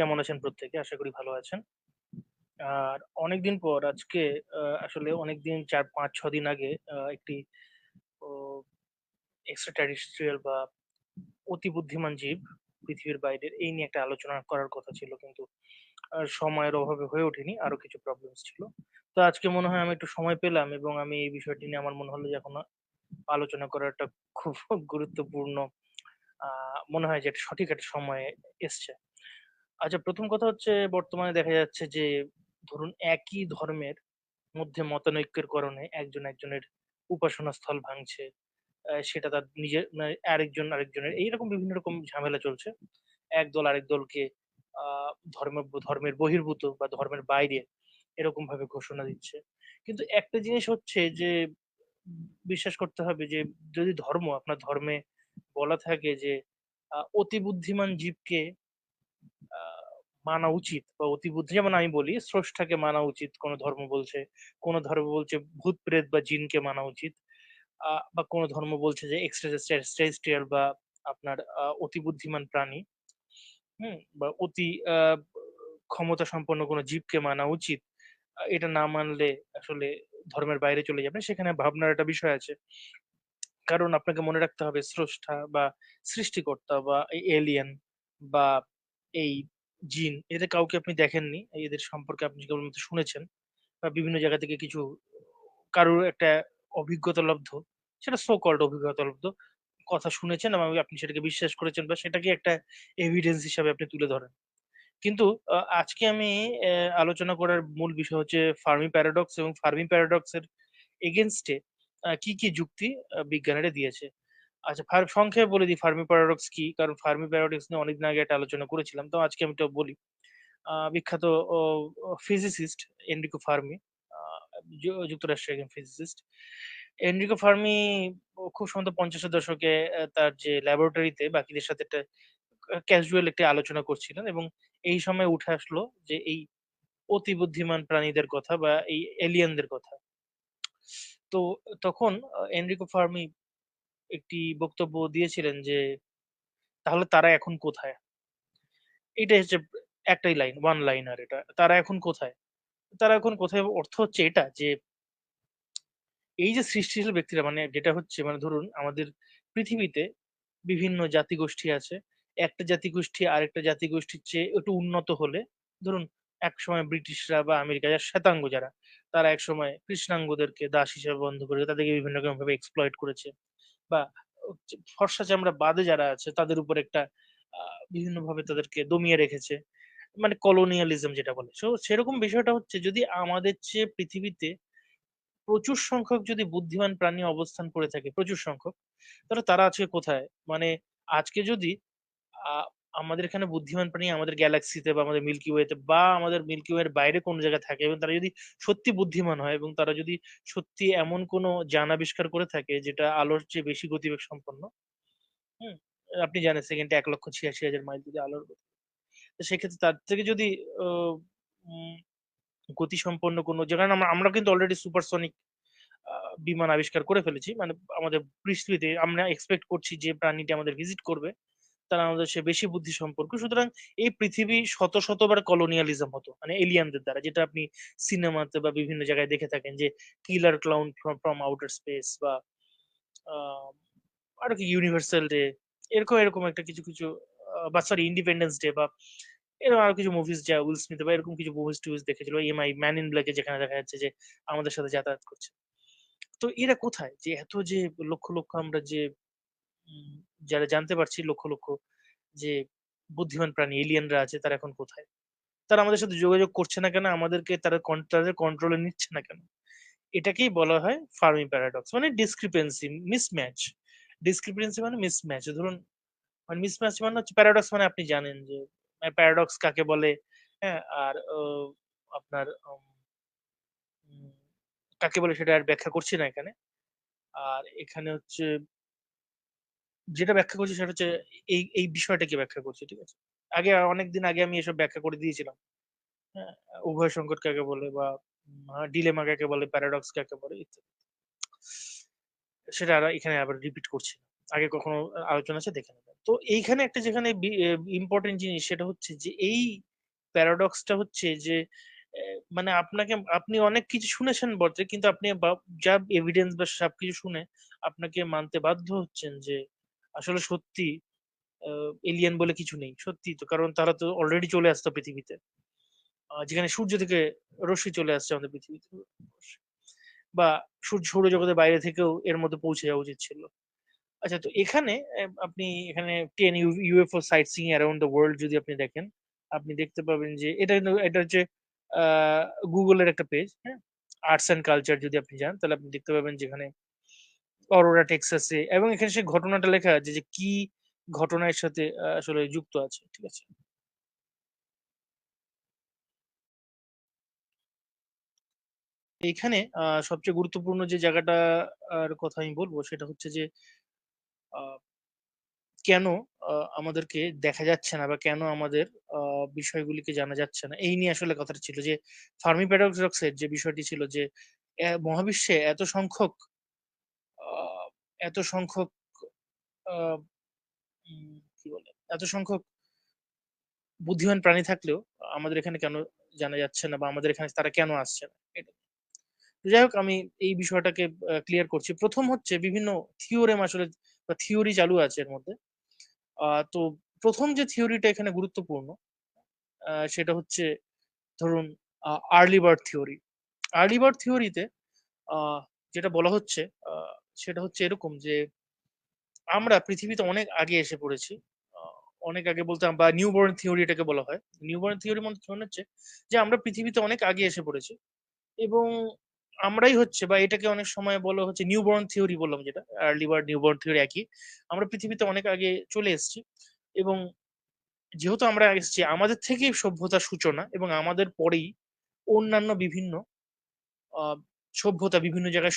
কেমন আছেন প্রত্যেকে? আশা করি ভালো আছেন। আর অনেকদিন পর আজকে আসলে অনেকদিন ৪, ৫, ৬ দিন আগে একটি এক্সট্রা বা অতি বুদ্ধিমান জীব পৃথিবীর বাইরের এই নিয়ে একটা আলোচনা করার কথা ছিল কিন্তু সময়ের অভাবে হয়ে ওঠেনি। আরও কিছু প্রবলেমস ছিল। তো আজকে মনে হয় আমি একটু সময় পেলাম এবং আমি এই বিষয়টি নিয়ে আমার মনে হলো যে এখন আলোচনা করাটা খুব গুরুত্বপূর্ণ মনে হয় যে সঠিক একটা সময় এসছে। আচ্ছা ১ম কথা হচ্ছে বর্তমানে দেখা যাচ্ছে যে, ধরুন একই ধর্মের মধ্যে মতানৈক্যের কারণে একজন একজনের উপাসনা স্থল ভাঙছে। সেটা তার নিজের মানে আরেকজন আরেকজনের, এইরকম বিভিন্ন রকম ঝামেলা চলছে। এক দল আরেক দলকে, আ, ধর্ম, ধর্মের বহির্ভূত বা ধর্মের বাইরে এরকমভাবে ঘোষণা দিচ্ছে। কিন্তু একটা জিনিস হচ্ছে যে, বিশ্বাস করতে হবে যে, যদি ধর্ম আপনার ধর্মে বলা থাকে যে অতি বুদ্ধিমান জীবকে মানা উচিত বা অতি বুদ্ধি যেমন আমি বলি স্রষ্টাকে মানা উচিত কোন ধর্ম বলছে। কোন ধর্ম বলছে ভূত-প্রেত বা জিনকে মানা উচিত। বা কোন ধর্ম বলছে যে এক্সট্রা টেরেস্ট্রিয়াল বা আপনার অতি বুদ্ধিমান প্রাণী, হুম? বা অতি ক্ষমতা সম্পন্ন কোন জীবকে মানা উচিত। এটা না মানলে আসলে ধর্মের বাইরে চলে যাবে। সেখানে ভাবনার একটা বিষয় আছে। কারণ আপনাকে মনে রাখতে হবে স্রষ্টা বা সৃষ্টিকর্তা বা এলিয়েন বা এই জিন এদের কাউকে আপনি দেখেননি। এদের সম্পর্কে আপনি কেবলমাত্র শুনেছেন বা বিভিন্ন জায়গা থেকে কিছু কারোর একটা অভিজ্ঞতালব্ধ সেটা সো কল্ড অভিজ্ঞতালব্ধ কথা শুনেছেন এবং আপনি সেটাকে বিশ্বাস করেছেন বা সেটাকে একটা এভিডেন্স হিসাবে আপনি তুলে ধরেন। কিন্তু আজকে আমি আলোচনা করার মূল বিষয় হচ্ছে ফার্মি প্যারাডক্স এবং ফার্মি প্যারাডক্স এর এগেইনস্ট কি, কি যুক্তি বিজ্ঞানীরা দিয়েছে। আচ্ছা ফার, সংক্ষেপে বলে দিই ফার্মি প্যারাডক্স কি? কারণ ফার্মি প্যারাডক্স নিয়ে অনেকদিন আগে একটা আলোচনা করেছিলাম। তো আজকে আমি ওটা বলি। আ, বিখ্যাত ফিজিসিস্ট এনরিকো ফার্মি আ, যু, যুক্তরাষ্ট্রের একজন ফিজিসিস্ট। এনরিকো ফার্মি খুব সম্ভবত ৫০ এর দশকে তার যে ল্যাবরেটরিতে বাকিদের সাথে একটা ক্যাজুয়াল একটি আলোচনা করছিলেন এবং এই সময় উঠে আসলো যে এই অতি বুদ্ধিমান প্রাণীদের কথা বা এই এলিয়েনদের কথা। তো তখন, আ এনরিকো ফার্মি একটি বক্তব্য দিয়েছিলেন যে, "তাহলে তারা এখন কোথায়?" এটাই হচ্ছে একটাই লাইন, ওয়ান লাইনার এটা। তারা এখন কোথায়? তারা এখন কোথায় অর্থ হচ্ছে এটা যে এই যে সৃষ্টিশীল ব্যক্তিরা মানে যেটা হচ্ছে মানে ধরুন আমাদের পৃথিবীতে বিভিন্ন জাতিগোষ্ঠী আছে। একটা জাতিগোষ্ঠী আরেকটা জাতিগোষ্ঠীর চেয়ে একটু উন্নত হলে ধরুন এক সময় ব্রিটিশরা বা আমেরিকা যারা শ্বেতাঙ্গ যারা, তারা এক সময় কৃষ্ণাঙ্গদেরকে দাস হিসেবে বন্ধ করে তাদেরকে বিভিন্ন রকম ভাবে এক্সপ্লয়েট করেছে। বা ফর্সা চামড়া বাদে যারা আছে তাদের উপর একটা বিভিন্ন বিভিন্নভাবে তাদেরকে দমিয়ে রেখেছে। মানে কলোনিয়ালিজম যেটা বলে। সো সেরকম বিষয়টা হচ্ছে যদি আমাদের চেয়ে পৃথিবীতে প্রচুর সংখ্যক যদি বুদ্ধিমান প্রাণী অবস্থান করে থাকে, প্রচুর সংখ্যক, তাহলে তারা আজকে কোথায়? মানে আজকে যদি আমাদের এখানে বুদ্ধিমান প্রাণী আমাদের গ্যালাক্সিতে বা আমাদের মিল্কি ওয়েতে বা আমাদের মিল্কি ওয়ের বাইরে কোনো জায়গায় থাকে এবং তারা যদি সত্যি বুদ্ধিমান হয় এবং তারা যদি সত্যি এমন কোনো যান আবিষ্কার করে থাকে যেটা আলোর চেয়ে বেশি গতিবেগ সম্পন্ন, হুম? আপনি জানেন সেকেন্ডে ১,৮৬,০০০ মাইল যদি আলোর গতি। তো সেক্ষেত্রে তার থেকে যদি ও উম কোনো যে কারণ আমরা আমরা কিন্তু অলরেডি সুপারসনিক বিমান আবিষ্কার করে ফেলেছি। মানে আমাদের পৃথিবীতে আমরা এক্সপেক্ট করছি যে প্রাণীটি আমাদের ভিজিট করবে, তারা আমাদের সে বেশি বুদ্ধি সম্পর্ক। সুতরাং এই পৃথিবী শত, শতবার কলোনিয়ালিজম হতো। মানে এলিয়েনদের দ্বারা যেটা আপনি সিনেমাতে বা বিভিন্ন জায়গায় দেখে থাকেন যে killer clown from outer space বা আরও কি ইউনিভার্সাল ডে এরকম, এরকম একটা কিছু, কিছু বা সরি ইন্ডিপেন্ডেন্স ডে বা এরকম আরও কিছু মুভিস যা উইল স্মিথ বা এরকম কিছু মুভিস-টুভিস দেখেছিল। এমআই, ম্যান ইন ব্লাক এ যেখানে দেখা যাচ্ছে যে আমাদের সাথে যাতায়াত করছে। তো এরা কোথায়? যে এত যে লক্ষ, লক্ষ আমরা যে যারা জানতে পারছি লক্ষ, লক্ষ যে বুদ্ধিমান প্রাণী এলিয়েনরা আছে তারা এখন কোথায়? তারা আমাদের সাথে যোগাযোগ করছে না কেন? আমাদেরকে তারা তাদের কন্ট্রোল নিচ্ছে না কেন? এটাকেই বলা হয় ফার্মি প্যারাডক্স মানে ডিসক্রিপেন্সি, মিসম্যাচ। ডিসক্রিপেন্সি মানে মিসম্যাচ। ধরুন মানে মিসম্যাচ মানে হচ্ছে প্যারাডক্স মানে আপনি জানেন যে প্যারাডক্স কাকে বলে, হ্যাঁ? আর আপনার কাকে বলে সেটা আর ব্যাখ্যা করছি না এখানে। আর এখানে হচ্ছে যেটা ব্যাখ্যা করছি সেটা হচ্ছে এই, এই বিষয়টাকে ব্যাখ্যা করছি। ঠিক আছে? আগে অনেকদিন আগে আমি এসব ব্যাখ্যা করে দিয়েছিলাম। হ্যাঁ? উভয় সংকট কাকে বলে বা আ ডিলেমা কাকে বলে, প্যারাডক্স কাকে বলে ইত্যাদি। সেটা এখানে আবার রিপিট করছি আগে কখনো আলোচনা আছে দেখে নেবেন। তো এইখানে একটা যেখানে ইম্পর্টেন্ট জিনিস সেটা হচ্ছে যে এই প্যারাডক্সটা হচ্ছে যে মানে আপনাকে আপনি অনেক কিছু শুনেছেন বটে কিন্তু আপনি যা এভিডেন্স বা সবকিছু শুনে আপনাকে মানতে বাধ্য হচ্ছেন যে আসলে সত্যি এলিয়েন বলে কিছু নেই। সত্যি তো কারণ তারা তো অলরেডি চলে আসতো পৃথিবীতে। যেখানে সূর্য থেকে রশ্মি চলে আসছে আমাদের পৃথিবীতে। বা সূর্য সৌরজগতের বাইরে থেকেও এর মধ্যে পৌঁছে যাওয়া উচিত ছিল। আচ্ছা তো এখানে আপনি এখানে ten U UFO sighting around the world যদি আপনি দেখেন, আপনি দেখতে পাবেন যে এটা কিন্তু এটা হচ্ছে এর একটা পেজ, হ্যাঁ? আর্টস অ্যান্ড কালচার যদি আপনি যান তাহলে আপনি দেখতে পাবেন যেখানে অরোরা, টেক্সাসে এবং এখানে সেই ঘটনাটা লেখা আছে যে কি ঘটনার সাথে আসলে যুক্ত আছে। ঠিক আছে? এইখানে আ, সবচেয়ে গুরুত্বপূর্ণ যে জায়গাটা কথা আমি বলব সেটা হচ্ছে যে কেন আমাদেরকে দেখা যাচ্ছে না বা কেন আমাদের বিষয়গুলিকে জানা যাচ্ছে না? এই নিয়ে আসলে কথাটা ছিল যে ফার্মি প্যারাডক্স যে বিষয়টি ছিল যে মহাবিশ্বে এত সংখ্যক এত সংখ্যক কি বলে? এত সংখ্যক বুদ্ধিমান প্রাণী থাকলেও আমাদের এখানে কেন জানা যাচ্ছে না বা আমাদের এখানে তারা কেন আসছে না? এটা। যাই হোক, আমি এই বিষয়টাকে ক্লিয়ার করছি। প্রথম হচ্ছে বিভিন্ন থিওরেম আসলে বা থিওরি চালু আছে এর মধ্যে। তো প্রথম যে থিওরিটা এখানে গুরুত্বপূর্ণ সেটা হচ্ছে ধরুন early bird theory. Early bird থিওরিতে যেটা বলা হচ্ছে সেটা হচ্ছে এরকম যে, আমরা পৃথিবীতে অনেক আগে এসে পড়েছি। অনেক আগে বলতে বা নিউবর্ন থিওরি এটাকে বলা হয়। নিউবর্ন থিওরি মানে মানে হচ্ছে যে, আমরা পৃথিবীতে অনেক আগে এসে পড়েছি এবং আমরাই হচ্ছে বা এটাকে অনেক সময় বলা হচ্ছে নিউবর্ন থিওরি বললাম যেটা। আর্লি বার্ড নিউবর্ন থিওরি একই। আমরা পৃথিবীতে অনেক আগে চলে এসেছি এবং যেহেতু আমরা এসেছি, আমাদের থেকেই সভ্যতার সূচনা এবং আমাদের পরেই অন্যান্য বিভিন্ন সভ্যতা বিভিন্ন জায়গায়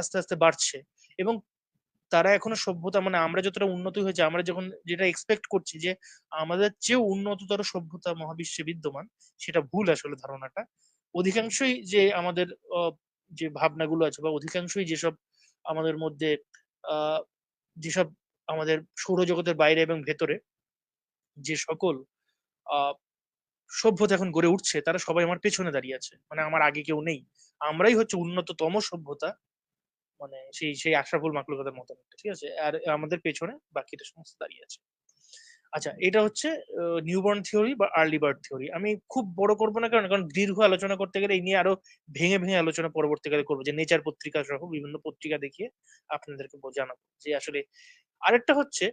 আস্তে, আস্তে বাড়ছে এবং তারা এখনও সভ্যতা মানে আমরা যতটা উন্নত হয়েছে আমরা যখন যেটা এক্সপেক্ট করছি যে আমাদের চেয়েও উন্নততর সভ্যতা মহাবিশ্বে বিদ্যমান সেটা ভুল আসলে ধারণাটা। অধিকাংশই যে আমাদের যে ভাবনাগুলো আছে বা অধিকাংশই যেসব আমাদের মধ্যে আ যেসব আমাদের সৌরজগতের বাইরে এবং ভেতরে যে সকল সভ্যতা এখন গড়ে উঠছে তারা সবাই আমার পেছনে দাঁড়িয়ে আছে। মানে আমার আগে কেউ নেই। আমরাই হচ্ছে উন্নততম সভ্যতা। মানে সেই, সেই আশরাফুল মাকলুকাদের মতো ঠিক আছে? আর আমাদের পেছনে বাকিটা সমস্ত দাঁড়িয়ে আছে। আচ্ছা এটা হচ্ছে নিউবর্ন থিওরি বা আর্লি বার্ড থিওরি। আমি খুব বড় করব না কারণ, কারণ দীর্ঘ আলোচনা করতে গেলে এই নিয়ে আরও ভেঙে, ভেঙে আলোচনা পরবর্তীকালে করব যে নেচার পত্রিকা সহ বিভিন্ন পত্রিকা দেখিয়ে আপনাদেরকে বোঝানো যে আসলে আরেকটা হচ্ছে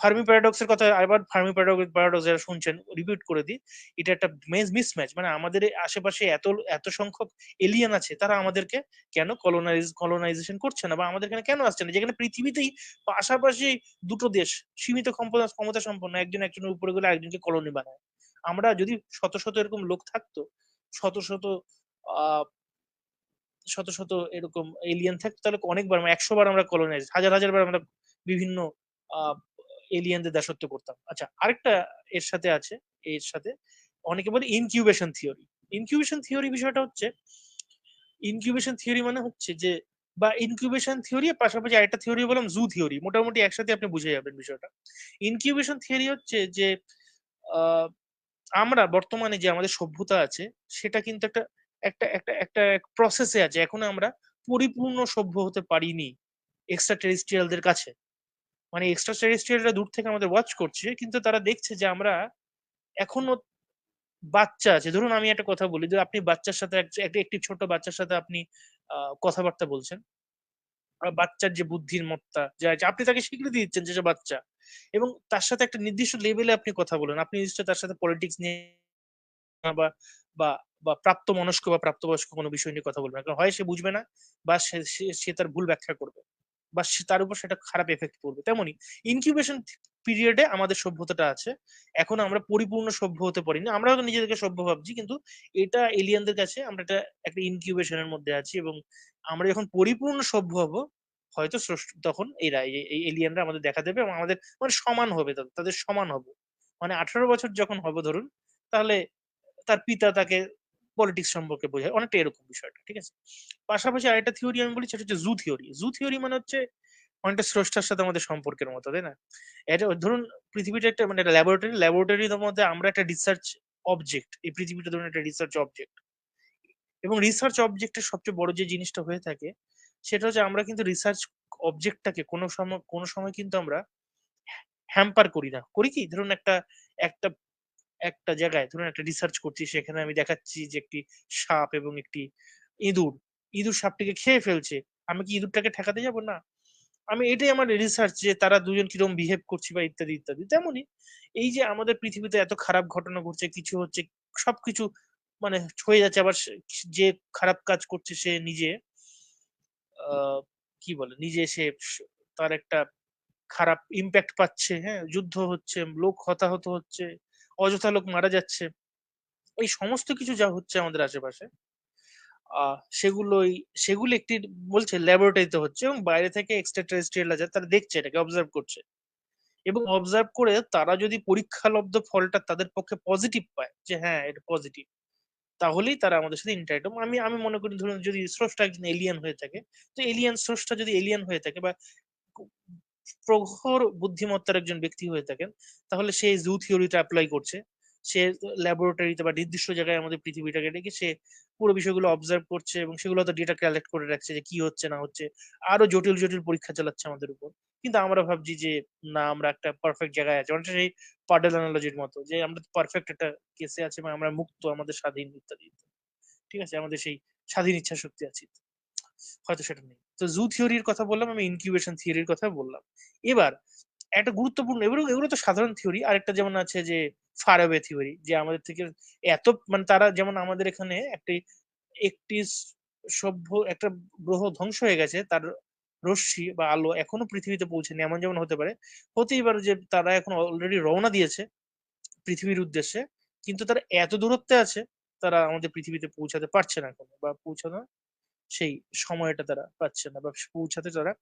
ফার্মি প্যারাডক্স এর কথা আবার ফার্মি প্যারাডক্স যারা শুনছেন রিপিট করে দিই। এটা একটা মিসম্যাচ মানে আমাদের আশেপাশে এত, এত সংখ্যক এলিয়েন আছে তারা আমাদেরকে কেন কলোনাইজ কলোনাইজেশন করছে না বা আমাদের এখানে কেন আসছে না? যেখানে পৃথিবীতেই পাশাপাশি দুটো দেশ সীমিত ক্ষমতা ক্ষমতা সম্পন্ন একজন একজনের উপরে গেলে একজনকে কলোনি বানায়। আমরা যদি শত, শত এরকম লোক থাকতো, শত, শত আ শত, শত এরকম এলিয়েন থাকতো তাহলে অনেকবার ১০০ বার আমরা কলোনাইজ হাজার, হাজার বার আমরা বিভিন্ন এলিয়েনদের দাসত্ব করতাম। আচ্ছা আরেকটা এর সাথে আছে, এর সাথে অনেকে বলে ইনকিউবেশন থিওরি। ইনকিউবেশন থিওরি বিষয়টা হচ্ছে ইনকিউবেশন থিওরি মানে হচ্ছে যে বা ইনকিউবেশন থিওরি পাশাপাশি আরেকটা থিওরি বললাম জু থিওরি। মোটামুটি একসাথে আপনি বুঝে যাবেন বিষয়টা। ইনকিউবেশন থিওরি হচ্ছে যে আমরা বর্তমানে যে আমাদের সভ্যতা আছে সেটা কিন্তু একটা একটা একটা একটা প্রসেসে আছে। এখনও আমরা পরিপূর্ণ সভ্য হতে পারিনি এক্সট্রা টেরেস্ট্রিয়াল দের কাছে। মানে এক্সট্রা টেরেস্ট্রিয়ালরা দূর থেকে আমাদের ওয়াচ করছে, কিন্তু তারা দেখছে যে আমরা এখনও বাচ্চা আছে। ধরুন আমি একটা কথা বলি, যে আপনি বাচ্চার সাথে এক একটি একটি ছোট বাচ্চার সাথে আপনি কথাবার্তা বলছেন। বাচ্চার যে বুদ্ধির মত্তা যা আছে, আপনি তাকে স্বীকৃতি দিচ্ছেন যে বাচ্চা এবং তার সাথে একটা নির্দিষ্ট লেভেলে আপনি কথা বলেন। আপনি নিশ্চয়ই তার সাথে পলিটিক্স নিয়ে বা বা বা প্রাপ্তমনস্ক বা প্রাপ্তবয়স্ক কোনো বিষয় নিয়ে কথা বলবেন না। কারণ হয় সে বুঝবে না বা সে তার ভুল ব্যাখ্যা করবে। বা তার উপর সেটা খারাপ এফেক্ট পড়বে। তেমনই ইনকিউবেশন পিরিয়ডে আমাদের সভ্যতাটা আছে। এখন আমরা পরিপূর্ণ সভ্য হতে পারি না আমরা নিজেদেরকে সভ্য ভাবছি কিন্তু এটা এলিয়েনদের কাছে আমরা এটা একটা ইনকিউবেশনের মধ্যে আছি এবং আমরা যখন পরিপূর্ণ সভ্য হব হয়তো তখন এরা এই এলিয়েনরা আমাদের দেখা দেবে এবং আমাদের মানে সমান হবে তাদের, সমান হব। মানে ১৮ বছর যখন হব ধরুন তাহলে তার পিতা তাকে পলিটিক্স সম্পর্কে বোঝায়। অনেকটা এরকম বিষয়টা। ঠিক আছে? পাশাপাশি আরেকটা থিওরি আমি বলি সেটা হচ্ছে জু থিওরি। জু থিওরি মানে হচ্ছে অনেকটা স্রষ্টার সাথে আমাদের সম্পর্কের মতো, তাই না? এটা ধরুন পৃথিবীটা একটা মানে ল্যাবরেটরি, ল্যাবরেটরির মধ্যে আমরা একটা রিসার্চ অবজেক্ট এই পৃথিবীটা ধরুন একটা রিসার্চ অবজেক্ট এবং রিসার্চ অবজেক্টের সবচেয়ে বড় যে জিনিসটা হয়ে থাকে সেটা হচ্ছে আমরা কিন্তু রিসার্চ অবজেক্টটাকে কোনো সময় কোনো সময় কিন্তু আমরা হ্যাম্পার করি না করি কি ধরুন একটা একটা একটা জায়গায় ধরুন একটা রিসার্চ করছি, সেখানে আমি দেখাচ্ছি যে একটি সাপ এবং একটি ইঁদুর। ইঁদুর সাপটিকে খেয়ে ফেলছে। আমি কি ইঁদুরটাকে ঠেকাতে যাব? না। আমি এটাই আমার রিসার্চ যে তারা দুজন কীরকম বিহেভ করছে বা ইত্যাদি ইত্যাদি। তেমনই এই যে আমাদের পৃথিবীতে এত খারাপ ঘটনা ঘটছে, কিছু হচ্ছে, সবকিছু মানে হয়ে যাচ্ছে, আবার যে খারাপ কাজ করছে সে নিজে কি বলে, নিজে সে, তার একটা খারাপ ইম্প্যাক্ট পাচ্ছে হ্যাঁ? যুদ্ধ হচ্ছে, লোক হতাহত হচ্ছে। অযথা লোক মারা যাচ্ছে। এই সমস্ত কিছু যা হচ্ছে আমাদের আশেপাশে সেগুলোই, সেগুলো একটি বলছে ল্যাবরেটরিতে হচ্ছে এবং বাইরে থেকে এক্সট্রা টেরেস্ট্রিয়াল আছে তারা দেখছে, এটাকে অবজার্ভ করছে। এবং অবজার্ভ করে তারা যদি পরীক্ষালব্ধ ফলটা তাদের পক্ষে পজিটিভ পায় যে হ্যাঁ এটা পজিটিভ তাহলেই তারা আমাদের সাথে ইন্টারেক্ট আমি আমি মনে করি ধরুন যদি স্রষ্টা একজন এলিয়ান হয়ে থাকে, তো এলিয়ান স্রষ্টা যদি এলিয়ান হয়ে থাকে বা প্রখর বুদ্ধিমত্তার একজন ব্যক্তি হয়ে থাকেন, তাহলে সে জু থিওরিটা অ্যাপ্লাই করছে। সে ল্যাবরেটরিতে বা নির্দিষ্ট জায়গায় আমাদের পৃথিবীটাকে রেখে সে পুরো বিষয়গুলো অবজার্ভ করছে এবং সেগুলো তো ডেটা কালেক্ট করে রাখছে যে কি হচ্ছে, না হচ্ছে। আরও জটিল জটিল পরীক্ষা চালাচ্ছে আমাদের উপর। কিন্তু আমরা ভাবছি যে, না, আমরা একটা পারফেক্ট জায়গায় আছি। অনেকটা সেই পাডেল অ্যানালজির মতো যে, আমরা পারফেক্ট একটা কেসে আছি বা আমরা মুক্ত, আমাদের স্বাধীন, ইত্যাদি। ঠিক আছে? আমাদের সেই স্বাধীন ইচ্ছা শক্তি আছে। হয়তো সেটা নেই। তো জু থিওরির কথা বললাম, আমি ইনকিউবেশন থিওরির কথা বললাম। এবার, একটা গুরুত্বপূর্ণ এগুলো এগুলো তো সাধারণ থিওরি আরেকটা যেমন আছে যে ফারাবে থিওরি যে আমাদের থেকে এত মানে তারা যেমন আমাদের এখানে একটি একটি সভ্য, একটা গ্রহ ধ্বংস হয়ে গেছে, তার রশ্মি বা আলো এখনও পৃথিবীতে পৌঁছেনি, এমন যেমন হতে পারে। হতেই পারে যে তারা এখন অলরেডি রওনা দিয়েছে পৃথিবীর উদ্দেশ্যে, কিন্তু তারা এত দূরত্বে আছে, তারা আমাদের পৃথিবীতে পৌঁছাতে পারছে না এখনও বা পৌঁছানো সেই সময়টা তারা পাচ্ছে না বা পৌঁছাতে তারা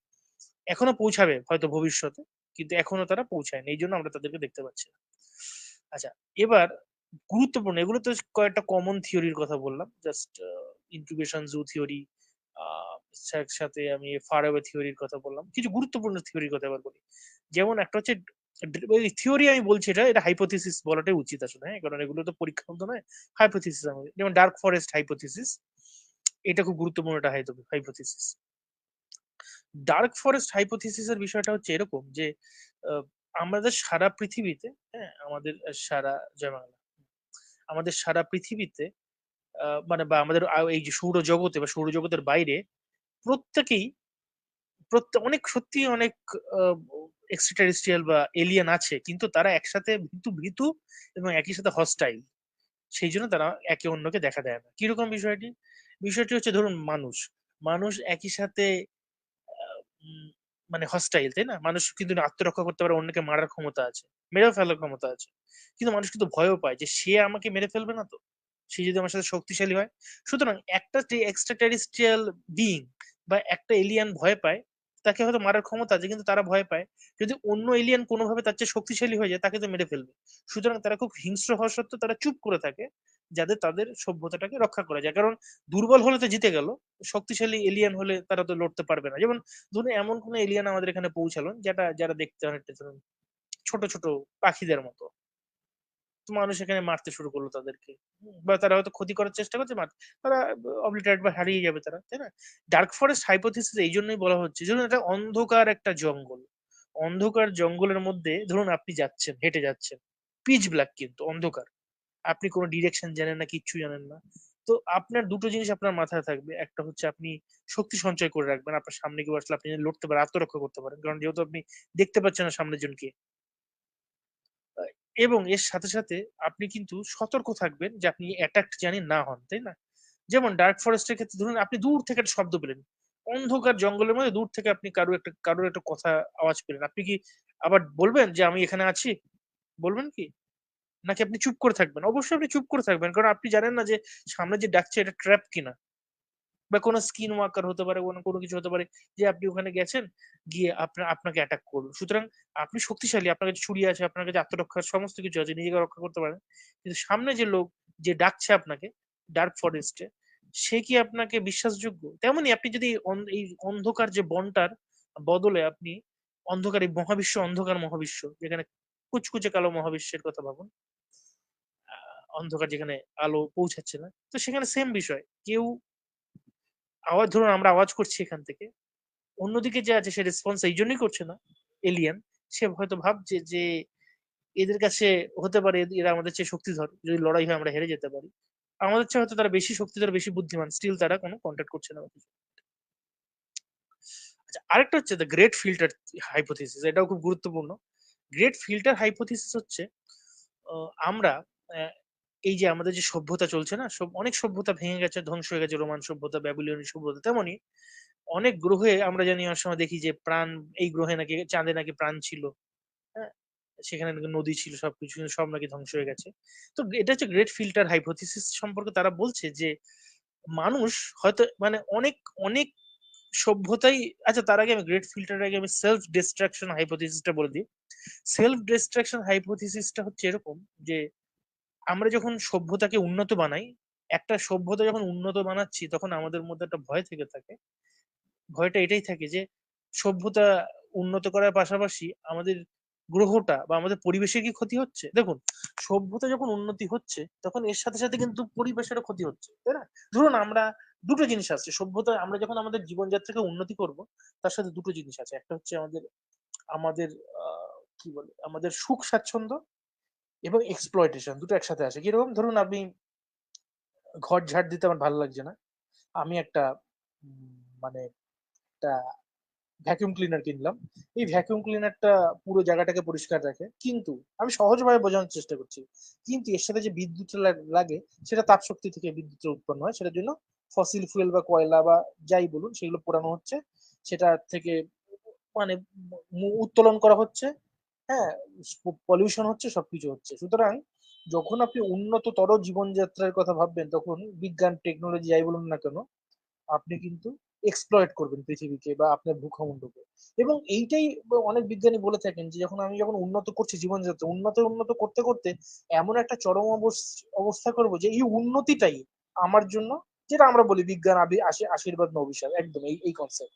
এখনও পৌঁছাবে হয়তো ভবিষ্যতে, কিন্তু এখনও তারা পৌঁছায়নি। এই জন্য আমরা তাদেরকে দেখতে পাচ্ছি না। আচ্ছা এবার গুরুত্বপূর্ণ, এগুলো তো কয়েকটা কমন থিওরির কথা বললাম। জাস্ট ইনকিউবেশন জু থিওরি সাথে আমি ফার অ্যাওয়ে থিওরির কথা বললাম। কিছু গুরুত্বপূর্ণ থিওরির কথা এবার বলি। যেমন একটা হচ্ছে থিওরি আমি বলছি এটা এটা হাইপোথিসিস বলাটাই উচিত আসলে হ্যাঁ? কারণ এগুলো তো পরীক্ষা মতো নয় হাইপোথিসিস আমাদের যেমন ডার্ক ফরেস্ট হাইপোথিসিস এটা খুব গুরুত্বপূর্ণ একটা হাইপোথিসিস ডার্ক ফরেস্ট হাইপোথিসিসের বিষয়টা হচ্ছে এরকম যে আমাদের সারা পৃথিবীতে হ্যাঁ আমাদের সারা, জয় বাংলা, আমাদের সারা পৃথিবীতে মানে বা আমাদের এই যে সৌরজগতে বা সৌরজগতের বাইরে প্রত্যেকেই প্রত্যেক অনেক সত্যি অনেক এক্সট্রাটেরিস্ট্রিয়াল বা এলিয়েন আছে, কিন্তু তারা একসাথে ভীতু ভীতু এবং একই সাথে হস্টাইল সেই জন্য তারা একে অন্যকে দেখা দেয় না। কীরকম বিষয়টি? বিষয়টি হচ্ছে ধরুন মানুষ। মানুষ একই সাথে মানে হস্টাইল তাই না? মানুষ কিন্তু আত্মরক্ষা করতে পারে, অন্যকে মারার ক্ষমতা আছে, মেরেও ফেলার ক্ষমতা আছে। কিন্তু মানুষ কিন্তু ভয়ও পায় যে সে আমাকে মেরে ফেলবে না তো? সে যদি আমার সাথে শক্তিশালী হয়। সুতরাং একটা এক্সট্রা টেরিস্ট্রিয়াল বিইং বা একটা এলিয়ান ভয় পায়, তাকে হয়তো মারার ক্ষমতা আছে, কিন্তু তারা ভয় পায়। যদি অন্য এলিয়ান কোনোভাবে তার চেয়ে শক্তিশালী হয়ে যায়, তাকে তো মেরে ফেলবে। সুতরাং তারা খুব হিংস্র হওয়া সত্ত্বেও তারা চুপ করে থাকে। যাতে তাদের সভ্যতাটাকে রক্ষা করা যায়। কারণ দুর্বল হলে তো জিতে গেল, শক্তিশালী এলিয়ান হলে তারা তো লড়তে পারবে না। যেমন ধরুন এমন কোন এলিয়ান আমাদের এখানে পৌঁছালো, যেটা, যারা দেখতে অনেকটা ধরুন ছোট ছোট পাখিদের মতো। তো মানুষ এখানে মারতে শুরু করল তাদেরকে। বা তারা হয়তো ক্ষতি করার চেষ্টা করছে, মার, তারা অবলিটারেট বা হারিয়ে যাবে তারা, তাই না? ডার্ক ফরেস্ট হাইপোথিসিস এই জন্যই বলা হচ্ছে। ধরুন এটা অন্ধকার একটা জঙ্গল। অন্ধকার জঙ্গলের মধ্যে ধরুন আপনি যাচ্ছেন, হেঁটে যাচ্ছেন পিচ ব্ল্যাক কিন্তু, অন্ধকার। আপনি কোনো ডিরেকশন জানেন না, কিচ্ছু জানেন না। তো আপনার দুটো জিনিস আপনার মাথায় থাকবে। একটা হচ্ছে আপনি শক্তি সঞ্চয় করে রাখবেন। আপনার সামনে কেউ আসলে আপনি লড়তে পারেন আত্মরক্ষা করতে পারেন। কারণ যেহেতু আপনি দেখতে পাচ্ছেন না সামনের জনকে। এবং এর সাথে সাথে আপনি কিন্তু সতর্ক থাকবেন যে আপনি অ্যাটাকড জানি না হন, তাই না? যেমন ডার্ক ফরেস্টের ক্ষেত্রে ধরুন, আপনি দূর থেকে একটা শব্দ পেলেন। অন্ধকার জঙ্গলের মধ্যে দূর থেকে আপনি কারও একটা, কারোর একটা কথা আওয়াজ পেলেন। আপনি কি আবার বলবেন যে, আমি এখানে আছি? বলবেন কি? নাকি আপনি চুপ করে থাকবেন? অবশ্যই আপনি চুপ করে থাকবেন। কারণ আপনি জানেন না যে সামনে যে ডাকছে, এটা ট্র্যাপ কিনা? বা কোনো স্কিন ওয়াকার হতে পারে, কোনো কিছু হতে পারে যে আপনি ওখানে গেছেন, গিয়ে আপনার আপনাকে অ্যাটাক করল সুতরাং আপনি শক্তিশালী, আপনার কাছে ছুরি আছে, আপনার কাছে আত্মরক্ষার সমস্ত কিছু আছে, নিজেকে রক্ষা করতে পারেন। কিন্তু সামনে যে লোক যে ডাকছে আপনাকে ডার্ক ফরেস্টে সে কি আপনাকে বিশ্বাসযোগ্য? তেমনি আপনি যদি এই অন্ধকার যে বনটার বদলে আপনি অন্ধকার, এই মহাবিশ্ব অন্ধকার মহাবিশ্ব, যেখানে কুচকুচে কালো মহাবিশ্বের কথা ভাবুন। অন্ধকার যেখানে আলো পৌঁছাচ্ছে না। তো সেখানে সেম বিষয়। কেউ আওয়াজ, ধরুন আমরা আওয়াজ করছি এখান থেকে, অন্যদিকে যে আছে সে রেসপন্স এই জন্যই করছে না এলিয়ান সে হয়তো ভাবছে যে এদের কাছে হতে পারে এরা আমাদের চেয়ে শক্তিধর। যদি লড়াই হয় আমরা হেরে যেতে পারি। আমাদের চেয়ে হয়তো তারা বেশি শক্তিধর, বেশি বুদ্ধিমান। স্টিল তারা কোনো কন্ট্যাক্ট করছে না আচ্ছা আরেকটা হচ্ছে দ্য গ্রেট ফিল্টার হাইপোথিসিস এটাও খুব গুরুত্বপূর্ণ। গ্রেট ফিল্টার হাইপোথিসিস হচ্ছে আমরা এই যে আমাদের যে সভ্যতা চলছে না, সব, অনেক সভ্যতা ভেঙে গেছে, ধ্বংস হয়ে গেছে, রোমান সভ্যতা ব্যাবিলিয়নি সভ্যতা, তেমনই অনেক গ্রহে আমরা জানি অনেক সময় দেখি যে প্রাণ, এই গ্রহে নাকি, চাঁদে নাকি প্রাণ ছিল হ্যাঁ? সেখানে নাকি নদী ছিল, সবকিছু সব নাকি ধ্বংস হয়ে গেছে। তো এটা হচ্ছে গ্রেট ফিল্টার হাইপোথিসিস সম্পর্কে তারা বলছে যে মানুষ হয়তো মানে অনেক অনেক সভ্যতাই আচ্ছা তার আগে আমি গ্রেট ফিল্টার আগে আমি সেলফ ডিস্ট্রাকশন হাইপোথিসিসটা বলে দিই। সেলফ ডিস্ট্রাকশন হাইপোথিসিসটা হচ্ছে এরকম যে, আমরা যখন সভ্যতাকে উন্নত বানাই, একটা সভ্যতা যখন উন্নত বানাচ্ছি, তখন আমাদের মধ্যে একটা ভয় থেকে থাকে। ভয়টা এটাই থাকে যে, সভ্যতা উন্নত করার পাশাপাশি আমাদের গ্রহটা বা আমাদের পরিবেশের কি ক্ষতি হচ্ছে? দেখুন, সভ্যতা যখন উন্নতি হচ্ছে, তখন এর সাথে সাথে কিন্তু পরিবেশেরও ক্ষতি হচ্ছে, তাই না? ধরুন আমরা দুটো জিনিস আছে, সভ্যতা, আমরা যখন আমাদের জীবনযাত্রাকে উন্নতি করব, তার সাথে দুটো জিনিস আছে। একটা হচ্ছে আমাদের আমাদের কি বলে, আমাদের সুখ, স্বাচ্ছন্দ্য এবং এক্সপ্লয়টেশন দুটো একসাথে আসে। কীরকম? ধরুন আপনি ঘর ঝাড় দিতে আমার ভালো লাগছে না। আমি একটা মানে একটা ভ্যাকুয়াম ক্লিনার কিনলাম। এই ভ্যাকুয়াম ক্লিনারটা পুরো জায়গাটাকে পরিষ্কার রাখে। কিন্তু আমি সহজভাবে বোঝানোর চেষ্টা করছি, কিন্তু এর সাথে যে বিদ্যুৎ লাগে সেটা তাপ শক্তি থেকে বিদ্যুৎ উৎপন্ন হয়। সেটার জন্য ফসিল ফুয়েল বা কয়লা বা যাই বলুন, সেগুলো পোড়ানো হচ্ছে। সেটা থেকে মানে উত্তোলন করা হচ্ছে। হ্যাঁ পলিউশন হচ্ছে, সবকিছু হচ্ছে। সুতরাং যখন আপনি উন্নততর জীবনযাত্রার কথা ভাববেন, তখন বিজ্ঞান টেকনোলজি যাই বলুন না কেন, আপনি কিন্তু এক্সপ্লয়েট করবেন পৃথিবীকে বা আপনার ভূখণ্ডকে। এবং এইটাই অনেক বিজ্ঞানী বলে থাকেন যে, যখন আমি যখন উন্নত করছি জীবনযাত্রা, উন্নত উন্নত করতে করতে এমন একটা চরম অবস- অবস্থা করব যে, এই উন্নতিটাই আমার জন্য, যেটা আমরা বলি বিজ্ঞান আশীর্বাদ না অভিশাপ একদম এই এই কনসেপ্ট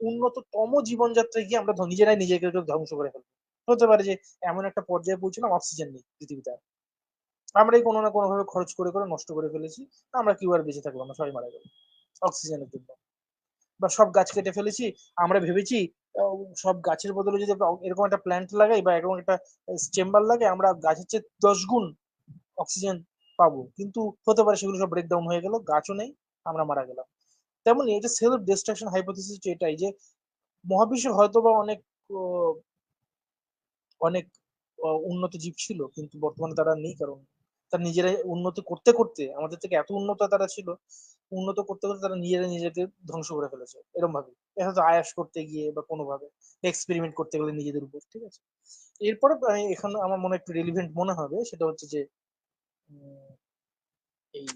উন্নততম জীবনযাত্রায় গিয়ে আমরা নিজেরাই নিজেকে ধ্বংস করে ফেলব। হতে পারে যে এমন একটা পর্যায়ে পৌঁছলাম অক্সিজেন নেই পৃথিবীতে আর। আমরাই কোনো না কোনোভাবে খরচ করে করে, নষ্ট করে ফেলেছি। আমরা কি আর বেঁচে থাকব, আমরা সবাই মারা যাব অক্সিজেনের জন্য। বা সব গাছ কেটে ফেলেছি, আমরা ভেবেছি সব গাছের বদলে যদি এরকম একটা প্ল্যান্ট লাগাই বা এরকম একটা চেম্বার লাগাই আমরা গাছের চেয়ে দশ গুণ অক্সিজেন পাবো। কিন্তু হতে পারে সেগুলো সব ব্রেকডাউন হয়ে গেল, গাছও নেই, আমরা মারা গেলাম। তেমনি এটা সেলফ ডিস্ট্রাকশন হাইপোথিসিস এটাই যে মহাবিশ্বে হয়তো বা অনেক অনেক উন্নত জীব ছিল, কিন্তু বর্তমানে তারা নেই কারণ তারা নিজেরাই উন্নত করতে করতে, আমাদের থেকে এত উন্নত তারা ছিল, উন্নত করতে করতে তারা নিজেরা নিজেকে ধ্বংস করে ফেলেছে এরকম ভাবে হয়তো আয়াস করতে গিয়ে বা কোনোভাবে এক্সপেরিমেন্ট করতে গেলে নিজেদের উপর, ঠিক আছে? এরপরে এখানে আমার মনে একটু রেলিভেন্ট মনে হবে, সেটা হচ্ছে যে এই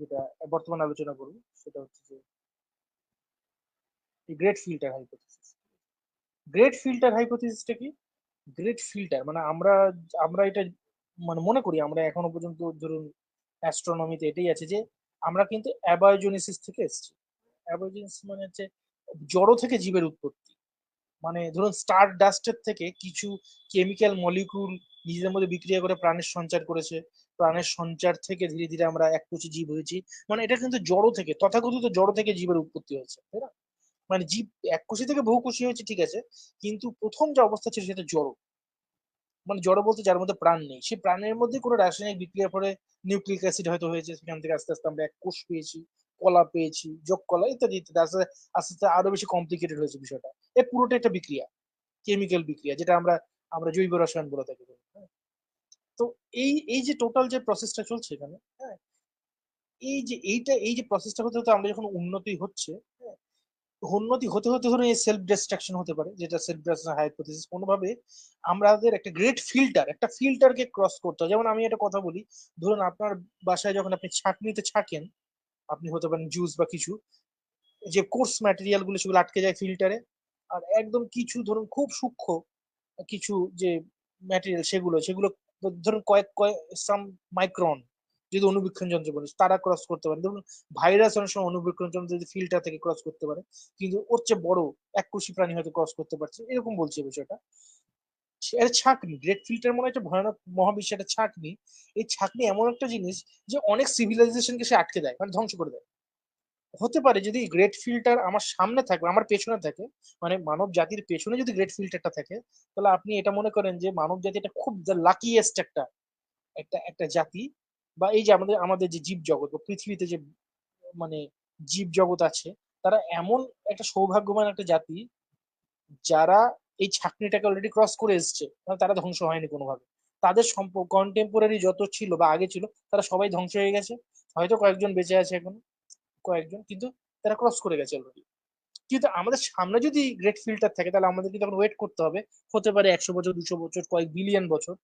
যেটা বর্তমানে আলোচনা করব, সেটা হচ্ছে যে great filter hypothesis great filter হাইপোথিসিসটা কি? গ্রেট ফিল্টার মানে আমরা আমরা এটা মানে মনে করি, আমরা এখনও পর্যন্ত ধরুন অ্যাস্ট্রোনমিতে এটাই আছে যে, আমরা কিন্তু অ্যাবায়োজেনেসিস থেকে এসেছি। অ্যাবায়োজেনেসিস মানে হচ্ছে জড় থেকে জীবের উৎপত্তি। মানে ধরুন স্টার ডাস্টের থেকে কিছু কেমিক্যাল মলিকুল নিজেদের মধ্যে বিক্রিয়া করে প্রাণের সঞ্চার করেছে। প্রাণের সঞ্চার থেকে ধীরে ধীরে আমরা এক জীব হয়েছি। মানে এটা কিন্তু জড় থেকে, তথাকথিত জড় থেকে জীবের উৎপত্তি হয়েছে, তাই না? মানে জীব, এক এককোষী থেকে বহু বহুকোষী হয়েছে, ঠিক আছে? কিন্তু প্রথম যে অবস্থা ছিল সেটা জড়। মানে জড় বলতে যার মধ্যে প্রাণ নেই। সেই প্রাণের মধ্যে কোনো রাসায়নিক বিক্রিয়ার পরে নিউক্লিক অ্যাসিড হয়তো হয়েছে, সেখান থেকে আস্তে আস্তে আমরা এক কোষ পেয়েছি, কলা পেয়েছি যোগ কলা ইত্যাদি ইত্যাদি। আস্তে আস্তে আস্তে আরও বেশি কমপ্লিকেটেড হয়েছে বিষয়টা। এ পুরোটা একটা বিক্রিয়া কেমিক্যাল বিক্রিয়া, যেটা আমরা আমরা জৈব রসায়ন বলে থাকি। হ্যাঁ? তো এই এই যে টোটাল যে প্রসেসটা চলছে এখানে হ্যাঁ? এই যে, এইটা, এই যে প্রসেসটা হতে হতে আমরা যখন উন্নতি হচ্ছে উন্নতি হতে হতে ধরুন এই সেলফ ডিস্ট্রাকশন হতে পারে, যেটা সেলফ ডিস্ট্রাকশন হাইপোথিসিস কোনোভাবে আমাদের একটা গ্রেট ফিল্টার একটা ফিল্টারকে ক্রস করতে হয়। যেমন আমি একটা কথা বলি, ধরুন আপনার বাসায় যখন আপনি ছাঁকনিতে ছাকেন আপনি হতে পারেন জুস বা কিছু, যে কোর্স ম্যাটেরিয়ালগুলো সেগুলো আটকে যায় ফিল্টারে আর একদম কিছু ধরুন খুব সূক্ষ্ম কিছু যে ম্যাটেরিয়াল সেগুলো সেগুলো ধরুন কয়েক কয়েক সাম মাইক্রন যদি অনুবীক্ষণ যন্ত্র বলে, তারা ক্রস করতে পারে। ধরুন ভাইরাস অনেক সময় অনুবীক্ষণ যন্ত্র যদি ফিল্টার থেকে ক্রস করতে পারে, কিন্তু ওর চেয়ে বড় এক কোষী প্রাণী হয়তো ক্রস করতে পারছে। এরকম বলছে বিষয়টা। এটা ছাঁকনি গ্রেট ফিল্টার মনে একটা ভয়ানক মহাবিশ্ব একটা ছাঁকনি। এই ছাঁকনি এমন একটা জিনিস যে অনেক সিভিলাইজেশনকে সে আটকে দেয় মানে ধ্বংস করে দেয়। হতে পারে যদি গ্রেট ফিল্টার আমার সামনে থাকবে আমার পেছনে থাকে মানে মানব জাতির পেছনে যদি গ্রেট ফিল্টারটা থাকে, তাহলে আপনি এটা মনে করেন যে মানব জাতি এটা খুব লাকিয়েস্ট একটা একটা একটা জাতি। বা এই যে আমাদের আমাদের যে জীব জগৎ বা পৃথিবীতে যে মানে জীব জগৎ আছে, তারা এমন একটা সৌভাগ্যবান একটা জাতি যারা এই ছাকনিটাকে অলরেডি ক্রস করে এসছে মানে তারা ধ্বংস হয়নি কোনোভাবে। তাদের কন্টেম্পোরারি যত ছিল বা আগে ছিল, তারা সবাই ধ্বংস হয়ে গেছে। হয়তো কয়েকজন বেঁচে আছে এখন, কয়েকজন, কিন্তু তারা ক্রস করে গেছে অলরেডি কিন্তু আমাদের সামনে যদি গ্রেট ফিল্টার থাকে, তাহলে আমাদেরকে তখন ওয়েট করতে হবে। হতে পারে একশো বছর, দুশো বছর, কয়েক বিলিয়ন বছর।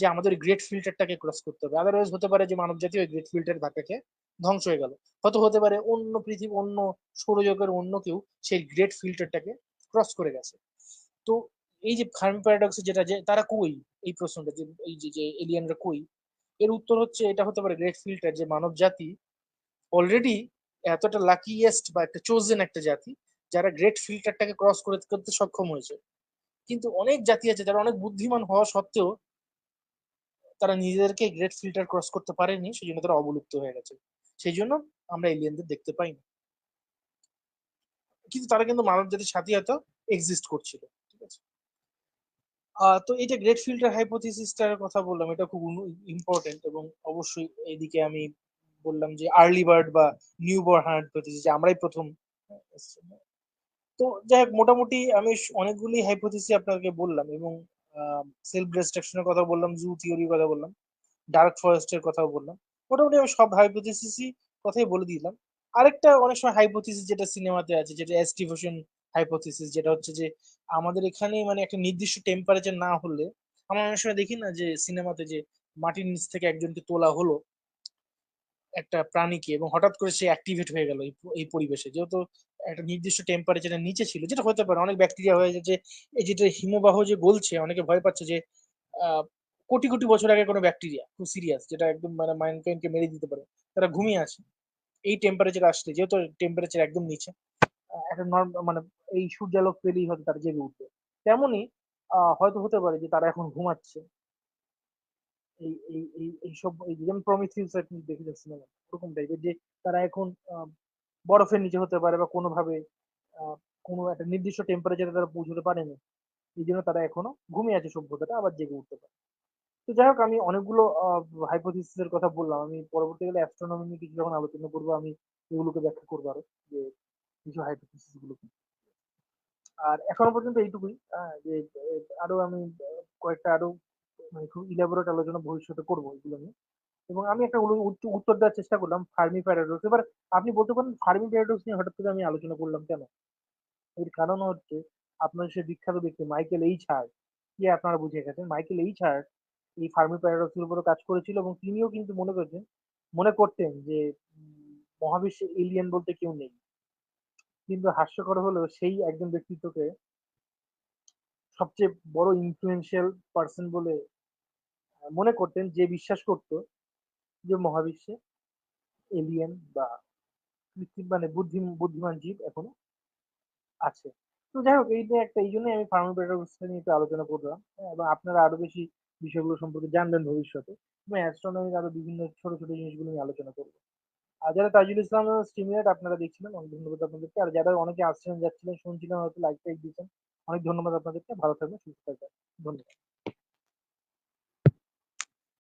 যে আমাদের গ্রেট ফিল্টারটাকে ক্রস করতে হবে। আদারওয়াইজ হতে পারে যে মানব জাতি ওই গ্রেট ফিল্টার ধাক্কাকে ধ্বংস হয়ে গেল। হয়তো হতে পারে অন্য পৃথিবী, অন্য সৌরজগের অন্য কেউ সেই গ্রেট ফিল্টারটাকে ক্রস করে গেছে। তো এই যে ফার্মি প্যারাডক্স যেটা যে, তারা কই এই প্রশ্নটা? যে, এই যে এলিয়ানরা কই? এর উত্তর হচ্ছে এটা হতে পারে গ্রেট ফিল্টার যে মানব জাতি অলরেডি এতটা লাকিয়েস্ট বা একটা চোজেন একটা জাতি, যারা গ্রেট ফিল্টারটাকে ক্রস করে করতে সক্ষম হয়েছে। কিন্তু অনেক জাতি আছে, যারা অনেক বুদ্ধিমান হওয়া সত্ত্বেও তারা নিজেদেরকে গ্রেট ফিল্টার ক্রস করতে পারেনি সেই জন্য তারা অবলুপ্ত হয়ে গেছে। সেই জন্য আমরা এলিয়েনদের দেখতে পাই না। কিন্তু তারা কিন্তু মানব জাতির সাথে হয়তো এক্সিস্ট করছিল, ঠিক আছে? তো যে গ্রেট ফিল্টার হাইপোথিসিসটার কথা বললাম, এটা খুব ইম্পর্টেন্ট এবং অবশ্যই এইদিকে আমি বললাম যে আর্লি বার্ড বা নিউ বর্ন যে আমরাই প্রথম তো যাই হোক, মোটামুটি আমি অনেকগুলি হাইপোথিসিস আপনাকে বললাম এবং সেলফ ডিস্ট্রাকশনের কথা বললাম জু থিওরির কথা বললাম ডার্ক ফরেস্টের কথাও বললাম। মোটামুটি আমি সব হাইপোথিসিসই কথাই বলে দিলাম। আরেকটা অনেক সময় হাইপোথিসিস যেটা সিনেমাতে আছে, যেটা এস্টিভেশন হাইপোথিসিস যেটা হচ্ছে যে আমাদের এখানে মানে একটা নির্দিষ্ট টেম্পারেচার না হলে, আমরা অনেক সময় দেখি না যে সিনেমাতে যে মাটির নিচ থেকে একজনকে তোলা হলো একটা প্রাণীকে এবং হঠাৎ করে সে অ্যাক্টিভেট হয়ে গেল এই পরিবেশে। যেহেতু একটা নির্দিষ্ট টেম্পারেচারের নিচে ছিল, যেটা হতে পারে অনেক ব্যাকটেরিয়া হয়ে যে, এই যেটা হিমবাহ যে গলছে, অনেকে ভয় পাচ্ছে যে কোটি কোটি বছর আগে কোনো ব্যাকটেরিয়া খুব সিরিয়াস যেটা একদম মানে মাইনকাইনকে মেরে দিতে পারে, তারা ঘুমিয়ে আছে। এই টেম্পারেচার আসলে যেহেতু টেম্পারেচার একদম নিচে একটা মানে এই সূর্যালোক পেলেই হয়তো তারা জেগে উঠবে। তেমনই হয়তো হতে পারে যে তারা এখন ঘুমাচ্ছে। এই এই এই এইসব এই যেমন প্রমিথিউস আপনি দেখেছেন সিনেমা ওরকম টাইপের যে তারা এখন বরফের নিচে হতে পারে বা কোনোভাবে কোনো একটা নির্দিষ্ট টেম্পারেচারে তারা পৌঁছতে পারেনি। এই জন্য তারা এখনও ঘুমিয়ে আছে সভ্যতাটা, আবার জেগে উঠতে পারে। তো যাই হোক, আমি অনেকগুলো হাইপোথিসিসের কথা বললাম। আমি পরবর্তীকালে অ্যাস্ট্রোনমি নিয়ে কিছু যখন আলোচনা করব, আমি এগুলোকে ব্যাখ্যা করব আরও, যে কিছু হাইপোথিসিসগুলো আর এখনও পর্যন্ত এইটুকুই যে, আরও আমি কয়েকটা আরও মানে খুব ইলাবোরেট আলোচনা ভবিষ্যতে করব এগুলো নিয়ে। এবং আমি একটা উত্তর দেওয়ার চেষ্টা করলাম ফার্মি প্যারাডক্স। এবার আপনি বলতে পারেন ফার্মি প্যারাডক্স নিয়ে হঠাৎ করে আমি আলোচনা করলাম কেন? এর কারণ হচ্ছে আপনার সে বিখ্যাত ব্যক্তি মাইকেল এইচ হার্ট কি আপনারা বুঝে গেছেন? মাইকেল এইচ হার্ট এই ফার্মি প্যারাডক্সের উপরে কাজ করেছিল এবং তিনিও কিন্তু মনে করছেন, মনে করতেন যে মহাবিশ্বে এলিয়েন বলতে কেউ নেই। কিন্তু হাস্যকর হলেও সেই একজন ব্যক্তিত্বকে সবচেয়ে বড় ইনফ্লুয়েন্সিয়াল পার্সন বলে মনে করতেন যে বিশ্বাস করত যে মহাবিশ্বে এলিয়েন বা কৃত্রিম মানে বুদ্ধি বুদ্ধিমান জীব এখনও আছে। তো যাই হোক এই একটা এই জন্যই আমি ফার্মা প্যারাডক্স নিয়ে একটু আলোচনা করলাম হ্যাঁ, এবং আপনারা আরও বেশি বিষয়গুলো সম্পর্কে জানবেন ভবিষ্যতে এবং অ্যাস্ট্রোনমির আরও বিভিন্ন ছোট ছোট জিনিসগুলো নিয়ে আলোচনা করব। আর যারা তাজুল ইসলাম স্টিমুলেট আপনারা দেখছিলেন অনেক ধন্যবাদ আপনাদেরকে। আর যারা অনেকে আসছিলেন যাচ্ছিলেন শুনছিলেন হয়তো লাইক টাইক দিয়েছেন অনেক ধন্যবাদ আপনাদেরকে। ভালো থাকবেন সুস্থ থাকবেন। ধন্যবাদ।